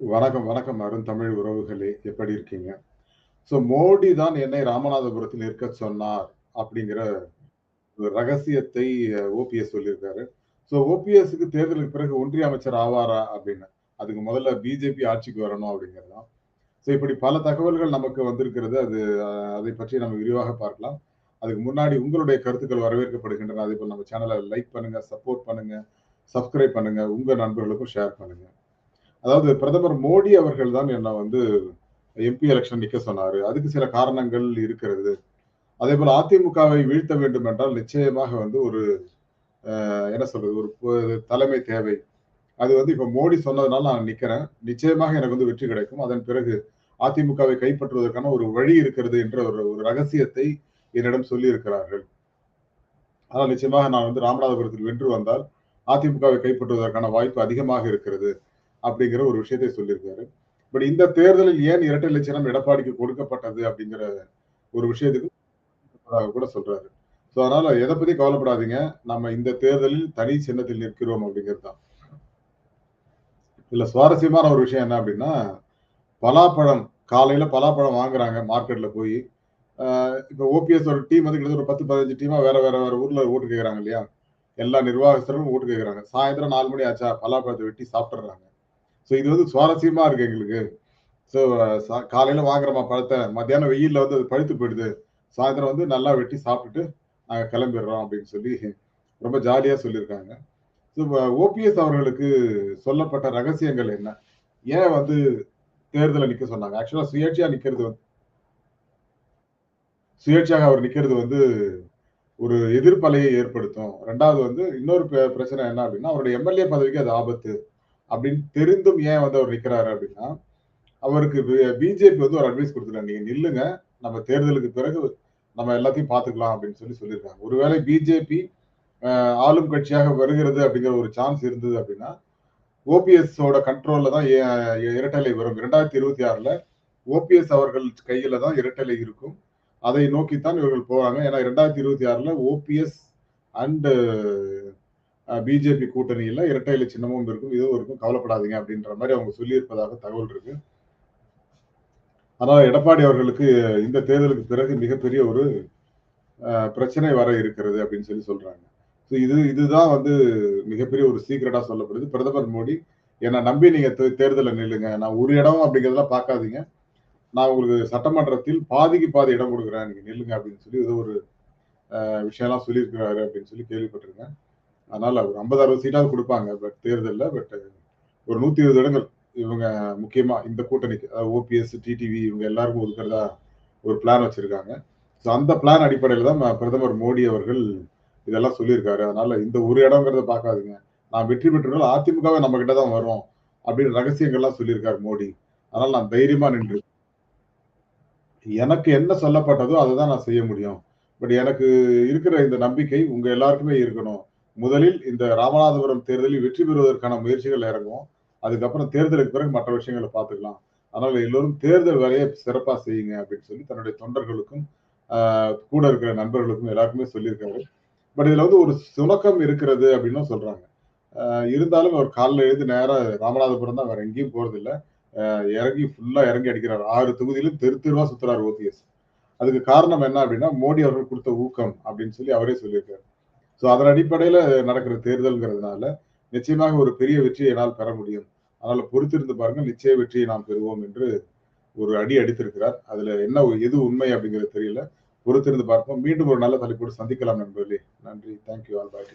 வணக்கம், வணக்கம் அருந்தமிழ் உறவுகளே! எப்படி இருக்கீங்க? ஸோ மோடி தான் என்னை ராமநாதபுரத்தில் இருக்கச் சொன்னார். அப்படிங்கிற ஒரு ரகசியத்தை ஓபிஎஸ் சொல்லியிருக்காரு. ஸோ ஓபிஎஸ்க்கு தேர்தலுக்கு பிறகு ஒன்றிய அமைச்சர் ஆவாரா? அப்படின்னு. அதுக்கு முதல்ல பிஜேபி ஆட்சிக்கு வரணும் அப்படிங்கிறது தான். ஸோ இப்படி பல தகவல்கள் நமக்கு வந்திருக்கிறது. அது அதை பற்றி நம்ம விரிவாக பார்க்கலாம். அதுக்கு முன்னாடி உங்களுடைய கருத்துக்கள் வரவேற்கப்படுகின்றன. அதேபோல நம்ம சேனலை லைக் பண்ணுங்க, சப்போர்ட் பண்ணுங்க, சப்ஸ்கிரைப் பண்ணுங்க. உங்க நண்பர்களுக்கும் ஷேர் பண்ணுங்க. அதாவது பிரதமர் மோடி அவர்கள் தான் என்ன வந்து எம்பி எலெக்ஷன் நிக்க சொன்னாரு. அதுக்கு சில காரணங்கள் இருக்கிறது. அதே போல் அதிமுகவை வீழ்த்த வேண்டும் என்றால் நிச்சயமாக வந்து ஒரு என்ன சொல்றது? ஒரு தலைமை தேவை. அது வந்து இப்ப மோடி சொன்னதுனால நான் நிக்கிறேன். நிச்சயமாக எனக்கு வந்து வெற்றி கிடைக்கும். அதன் பிறகு அதிமுகவை கைப்பற்றுவதற்கான ஒரு வழி இருக்கிறது என்ற ஒரு ஒரு ரகசியத்தை என்னிடம் சொல்லியிருக்கிறார்கள். ஆனால் நிச்சயமாக நான் வந்து ராமநாதபுரத்தில் வென்று வந்தால் அதிமுகவை கைப்பற்றுவதற்கான வாய்ப்பு அதிகமாக இருக்கிறது. அப்படிங்கிற ஒரு விஷயத்தை சொல்லியிருக்காரு. பட் இந்த தேர்தலில் ஏன் இரட்டை லட்சணம் எடப்பாடிக்கு கொடுக்கப்பட்டது அப்படிங்கிற ஒரு விஷயத்துக்கு கூட சொல்றாரு. ஸோ அதனால எதை பத்தி கவலைப்படாதீங்க. நம்ம இந்த தேர்தலில் தனி சின்னத்தில் நிற்கிறோம் அப்படிங்கிறது தான். இதுல சுவாரஸ்யமான ஒரு விஷயம் என்ன அப்படின்னா, பலாப்பழம் காலையில பலாப்பழம் வாங்குறாங்க மார்க்கெட்ல போய் இப்போ இப்ப ஓபிஎஸ் ஒரு டீம் வந்து கிட்டத்தட்ட ஒரு 10, 15 டீமா வேற வேற வேற ஊர்ல ஓட்டு கேட்கறாங்க இல்லையா? எல்லா நிர்வாகஸ்தரும் ஓட்டு கேட்கறாங்க. சாயந்தரம் நாலு மணி ஆச்சா பலாப்பழத்தை வெட்டி சாப்பிட்றாங்க ஸோ இது வந்து சுவாரஸ்யமா இருக்கு எங்களுக்கு. ஸோ காலையில வாங்குறோமா பழத்தை மத்தியானம் வெயில்ல வந்து அது பழுத்து போயிடுது. சாயந்தரம் வந்து நல்லா வெட்டி சாப்பிட்டுட்டு நாங்கள் கிளம்பிடுறோம் அப்படின்னு சொல்லி ரொம்ப ஜாலியா சொல்லியிருக்காங்க. ஸோ ஓபிஎஸ் அவர்களுக்கு சொல்லப்பட்ட ரகசியங்கள் என்ன? ஏன் வந்து தேர்தலில் நிற்க சொன்னாங்க? ஆக்சுவலா சுயேட்சையா நிற்கிறது வந்து சுயேட்சையாக அவர் நிற்கிறது வந்து ஒரு எதிர்ப்பலையை ஏற்படுத்தும். ரெண்டாவது வந்து இன்னொரு பிரச்சனை என்ன அப்படின்னா, அவருடைய எம்எல்ஏ பதவிக்கு அது ஆபத்து. அப்படின்னு தெரிந்தும் ஏன் வந்து அவர் நிற்கிறாரு அப்படின்னா, அவருக்கு பிஜேபி வந்து ஒரு அட்வைஸ் கொடுத்துருக்காங்க நீங்க நில்லுங்க. நம்ம தேர்தலுக்கு பிறகு நம்ம எல்லாத்தையும் பார்த்துக்கலாம் அப்படின்னு சொல்லி சொல்லியிருக்காங்க. ஒருவேளை பிஜேபி ஆளும் கட்சியாக வருகிறது அப்படிங்கிற ஒரு சான்ஸ் இருந்தது அப்படின்னா, ஓபிஎஸ்ஸோட கண்ட்ரோல்ல தான் இரட்டலை வரும் இரண்டாயிரத்தி இருபத்தி ஆறுல ஓபிஎஸ் அவர்கள் கையில தான் இரட்டலை இருக்கும். அதை நோக்கித்தான் இவர்கள் போறாங்க. ஏன்னா 2026ல ஓபிஎஸ் அண்டு பிஜேபி கூட்டணியில இரட்டை இலை சின்னமும் இருக்கும். இதுவும் இருக்கும். கவலைப்படாதீங்க அப்படின்ற மாதிரி அவங்க சொல்லியிருப்பதாக தகவல் இருக்கு. ஆனால் எடப்பாடி அவர்களுக்கு இந்த தேர்தலுக்கு பிறகு மிகப்பெரிய ஒரு பிரச்சனை வர இருக்கிறது அப்படின்னு சொல்லி சொல்றாங்க. ஸோ இது இதுதான் வந்து மிகப்பெரிய ஒரு சீக்கிரட்டா சொல்லப்படுது. பிரதமர் மோடி என்னை நம்பி நீங்க தே நில்லுங்க. நான் ஒரு இடம் அப்படிங்கிறதெல்லாம் பார்க்காதீங்க. நான் உங்களுக்கு சட்டமன்றத்தில் பாதிக்கு பாதி இடம் கொடுக்குறேன் நீங்க நில்லுங்க அப்படின்னு சொல்லி இது ஒரு விஷயம்லாம் சொல்லியிருக்கிறாரு அப்படின்னு சொல்லி கேள்விப்பட்டிருக்கேன். அதனால ஒரு 50, 60 சீட்டாவது கொடுப்பாங்க பட் தேர்தலில் பட் ஒரு 120 இடங்கள் இவங்க முக்கியமா இந்த கூட்டணிக்கு அதாவது ஓபிஎஸ், டிடிவி இவங்க எல்லாருக்கும் ஒதுக்குறதா ஒரு பிளான் வச்சிருக்காங்க. ஸோ அந்த பிளான் அடிப்படையில் தான் பிரதமர் மோடி அவர்கள் இதெல்லாம் சொல்லியிருக்காரு. அதனால இந்த ஒரு இடங்கிறத பார்க்காதுங்க நான் வெற்றி பெற்றவர்கள் அதிமுகவே நம்ம கிட்ட தான் வரும். அப்படின்னு ரகசியங்கள்லாம் சொல்லியிருக்காரு மோடி. அதனால நான் தைரியமா நின்று எனக்கு என்ன சொல்லப்பட்டதோ அதை தான் நான் செய்ய முடியும். பட் எனக்கு இருக்கிற இந்த நம்பிக்கை உங்க எல்லாருக்குமே இருக்கணும். முதலில் இந்த ராமநாதபுரம் தேர்தலில் வெற்றி பெறுவதற்கான முயற்சிகள் இறங்குவோம். அதுக்கப்புறம் தேர்தலுக்கு பிறகு மற்ற விஷயங்கள பார்த்துக்கலாம். அதனால எல்லோரும் தேர்தல் வேலையை சிறப்பாக செய்யுங்க அப்படின்னு சொல்லி தன்னுடைய தொண்டர்களுக்கும், கூட இருக்கிற நண்பர்களுக்கும் எல்லாருக்குமே சொல்லியிருக்காரு. பட் இதுல வந்து ஒரு சுணக்கம் இருக்கிறது அப்படின்னும் சொல்றாங்க. இருந்தாலும் அவர் காலைல எழுந்து நேராக ராமநாதபுரம் தான் வேற எங்கேயும் போறதில்ல. இறங்கி ஃபுல்லா இறங்கி அடிக்கிறார் ஆறு தொகுதியிலும் தெரு தெருவா சுத்துறாரு ஓபிஎஸ். அதுக்கு காரணம் என்ன அப்படின்னா, மோடி அவர்கள் கொடுத்த ஊக்கம் அப்படின்னு சொல்லி அவரே சொல்லியிருக்காரு. ஸோ அதன் அடிப்படையில் நடக்கிற தேர்தல்ங்கிறதுனால நிச்சயமாக ஒரு பெரிய வெற்றியை என்னால் பெற முடியும். அதனால பொறுத்திருந்து பாருங்கள். நிச்சய வெற்றியை நாம் பெறுவோம் என்று ஒரு அடி அடித்திருக்கிறார். அதுல என்ன எது உண்மை அப்படிங்கிறது தெரியல. பொறுத்திருந்து பார்ப்போம். மீண்டும் ஒரு நல்ல தலைப்போடு சந்திக்கலாம் நண்பர்களே. நன்றி. Thank you all. பாய்.